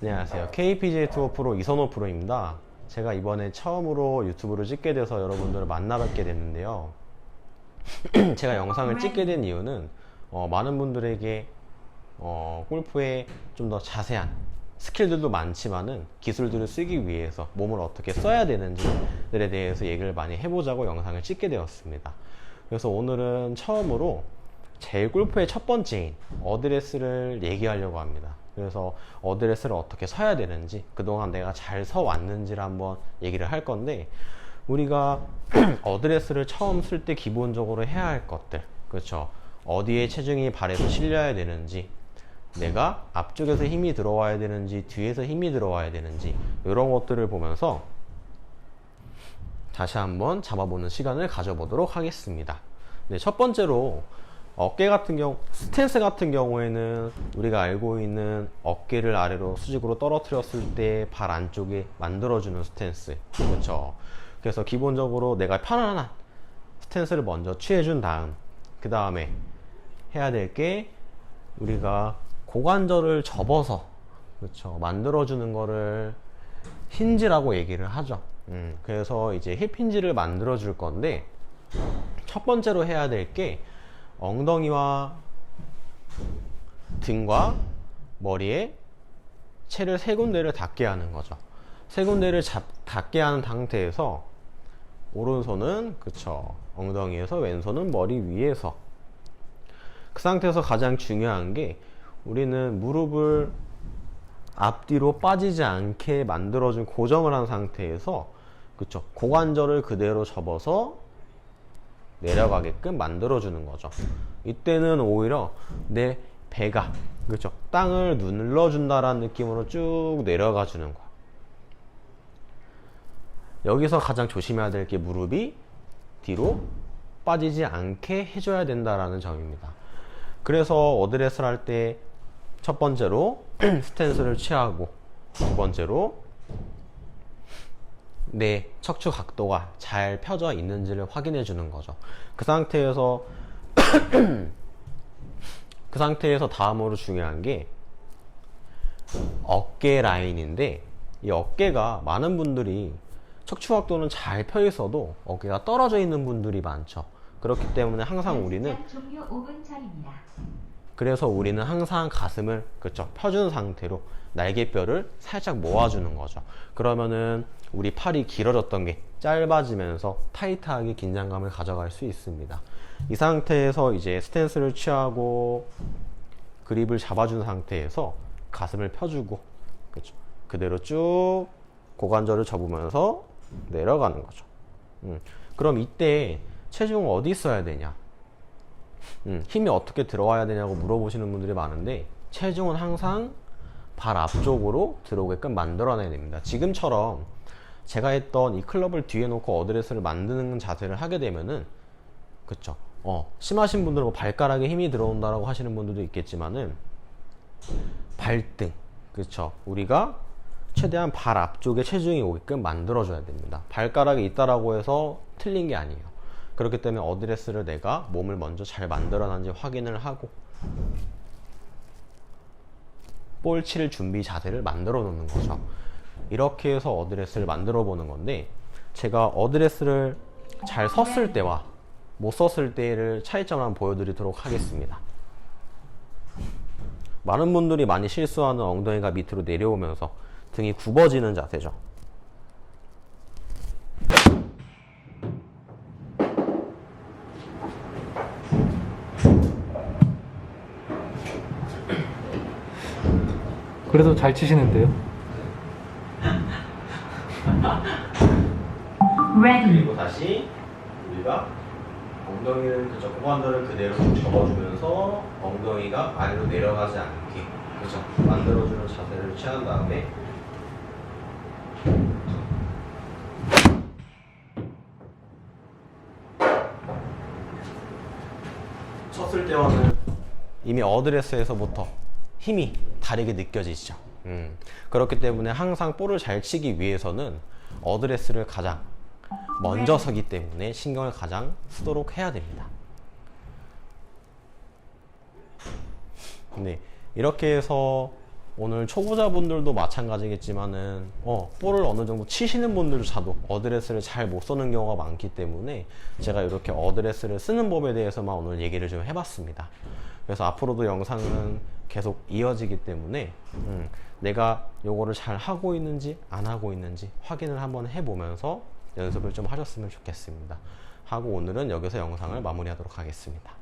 안녕하세요. KPJ 투어 프로 이선호 프로입니다. 제가 이번에 처음으로 유튜브를 찍게 돼서 여러분들을 만나 뵙게 됐는데요. 제가 영상을 찍게 된 이유는 어, 많은 분들에게 어, 골프에 좀 더 자세한 스킬들도 많지만은 기술들을 쓰기 위해서 몸을 어떻게 써야 되는지들에 대해서 얘기를 많이 해보자고 영상을 찍게 되었습니다. 그래서 오늘은 처음으로 제일 골프의 첫 번째인 어드레스를 얘기하려고 합니다. 그래서 어드레스를 어떻게 서야 되는지 그동안 내가 잘 서 왔는지를 한번 얘기를 할 건데 우리가 어드레스를 처음 쓸 때 기본적으로 해야 할 것들 그렇죠 어디에 체중이 발에서 실려야 되는지 내가 앞쪽에서 힘이 들어와야 되는지 뒤에서 힘이 들어와야 되는지 이런 것들을 보면서 다시 한번 잡아보는 시간을 가져보도록 하겠습니다. 네, 첫 번째로 어깨 같은 경우, 스탠스 같은 경우에는 우리가 알고 있는 어깨를 아래로 수직으로 떨어뜨렸을 때 발 안쪽에 만들어주는 스탠스. 그렇죠. 그래서 기본적으로 내가 편안한 스탠스를 먼저 취해준 다음, 그 다음에 해야 될 게 우리가 고관절을 접어서 그렇죠 만들어주는 거를 힌지라고 얘기를 하죠. 음, 그래서 이제 힙 힌지를 만들어 줄 건데 첫 번째로 해야 될 게 엉덩이와 등과 머리에 채를 세 군데를 닿게 하는 거죠. 세 군데를 잡, 닿게 하는 상태에서 오른손은 그쵸 엉덩이에서 왼손은 머리 위에서 그 상태에서 가장 중요한 게 우리는 무릎을 앞뒤로 빠지지 않게 만들어준 고정을 한 상태에서 그쵸 고관절을 그대로 접어서 내려가게끔 만들어주는 거죠. 이때는 오히려 내 배가 그렇죠 땅을 눌러준다라는 느낌으로 쭉 내려가 주는 거. 여기서 가장 조심해야 될 게 무릎이 뒤로 빠지지 않게 해줘야 된다라는 점입니다. 그래서 어드레스를 할 때 첫 번째로 스탠스를 취하고 두 번째로 내 척추 각도가 잘 펴져 있는지를 확인해 주는 거죠. 그 상태에서 그 상태에서 다음으로 중요한 게 어깨 라인인데 이 어깨가 많은 분들이 척추 각도는 잘 펴 있어도 어깨가 떨어져 있는 분들이 많죠. 그렇기 때문에 항상 우리는 5분 전입니다. 그래서 우리는 항상 가슴을 그쵸 펴준 상태로 날개뼈를 살짝 모아주는 거죠. 그러면은 우리 팔이 길어졌던 게 짧아지면서 타이트하게 긴장감을 가져갈 수 있습니다. 이 상태에서 이제 스탠스를 취하고 그립을 잡아준 상태에서 가슴을 펴주고 그쵸 그대로 쭉 고관절을 접으면서 내려가는 거죠. 음, 그럼 이때 체중 어디 있어야 되냐? 음, 힘이 어떻게 들어와야 되냐고 물어보시는 분들이 많은데 체중은 항상 발 앞쪽으로 들어오게끔 만들어내야 됩니다. 지금처럼 제가 했던 이 클럽을 뒤에 놓고 어드레스를 만드는 자세를 하게 되면은 그쵸 어, 심하신 분들은 뭐 발가락에 힘이 들어온다라고 하시는 분들도 있겠지만은 발등 그쵸 우리가 최대한 발 앞쪽에 체중이 오게끔 만들어줘야 됩니다. 발가락이 있다라고 해서 틀린 게 아니에요. 그렇기 때문에 어드레스를 내가 몸을 먼저 잘 만들어놨는지 확인을 하고 볼 칠 준비 자세를 만들어 놓는 거죠. 이렇게 해서 어드레스를 만들어 보는 건데 제가 어드레스를 잘 섰을 때와 못 섰을 때를 차이점을 한번 보여드리도록 하겠습니다. 많은 분들이 많이 실수하는 엉덩이가 밑으로 내려오면서 등이 굽어지는 자세죠. 그래도 잘 치시는데요. 그리고 다시 우리가 엉덩이를 그죠 고관절을 그대로 쭉 접어주면서 엉덩이가 아래로 내려가지 않게 그죠 만들어주는 자세를 취한 다음에 쳤을 때와는 이미 어드레스에서부터 힘이 다르게 느껴지시죠. 음, 그렇기 때문에 항상 볼을 잘 치기 위해서는 어드레스를 가장 먼저 서기 때문에 신경을 가장 쓰도록 해야 됩니다. 네, 이렇게 해서 오늘 초보자분들도 마찬가지겠지만은 어, 볼을 어느 정도 치시는 분들조차도 어드레스를 잘 못 쓰는 경우가 많기 때문에 제가 이렇게 어드레스를 쓰는 법에 대해서만 오늘 얘기를 좀 해봤습니다. 그래서 앞으로도 영상은 계속 이어지기 때문에 음, 내가 요거를 잘 하고 있는지 안 하고 있는지 확인을 한번 해보면서 연습을 좀 하셨으면 좋겠습니다. 하고 오늘은 여기서 영상을 마무리하도록 하겠습니다.